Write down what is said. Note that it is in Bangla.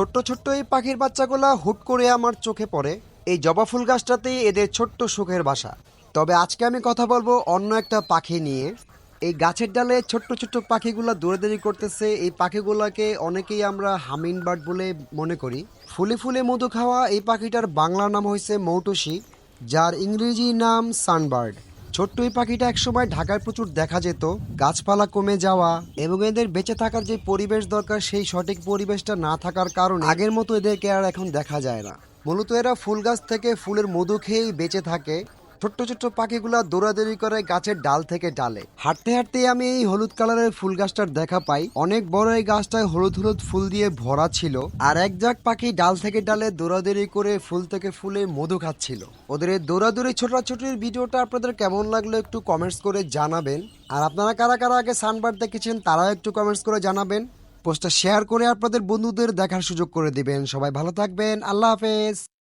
ছোট্ট ছোট্ট এই পাখির বাচ্চাগুলা হুট করে আমার চোখে পড়ে। এই জবা ফুল গাছটাতেই এদের ছোট্ট সুখের বাসা। তবে আজকে আমি কথা বলব অন্য একটা পাখি নিয়ে। এই গাছের ডালে ছোট্ট ছোট্ট পাখিগুলা দৌড়াদৌড়ি করতেছে। এই পাখিগুলোকে অনেকেই আমরা হামিন বার্ড বলে মনে করি। ফুলে ফুলে মধু খাওয়া এই পাখিটার বাংলা নাম হয়েছে মৌটুসি, যার ইংরেজি নাম সানবার্ড। ছোট্ট এই পাখিটা একসময় ঢাকায় প্রচুর দেখা যেত, গাছপালা কমে যাওয়া, এবং এদের বেঁচে থাকার যে পরিবেশ দরকার, সেই সঠিক পরিবেশটা না থাকার কারণে আগের মতো এদেরকে আর এখন দেখা যায় না। মূলত এরা ফুল গাছ থেকে ফুলের মধু খেয়েই বেঁচে থাকে ছোট্ট ছোট্ট পাখিগুলা দৌড়াদৌড়ি করে গাছের ডাল থেকে ডালে। হাঁটতে হাঁটতে আমি এই হলুদ কালারের ফুল গাছটার দেখা পাই। অনেক বড় এই গাছটায় হলুদ হলুদ ফুল দিয়ে ভরা ছিল আর এক জাক পাখি ডাল থেকে ডালে দৌড়াদৌড়ি করে ফুল থেকে ফুলে মধু খাচ্ছিল। ওদের এই দৌড়াদৌড়ি ছোটাছুটির ভিডিওটা আপনাদের কেমন লাগল একটু কমেন্টস করে জানাবেন। আর আপনারা কারা কারা আগে সানবার দেখেছেন তারাও একটু কমেন্টস করে জানাবেন। পোস্টটা শেয়ার করে আপনাদের বন্ধুদের দেখার সুযোগ করে দিবেন। সবাই ভালো থাকবেন। আল্লাহ হাফেজ।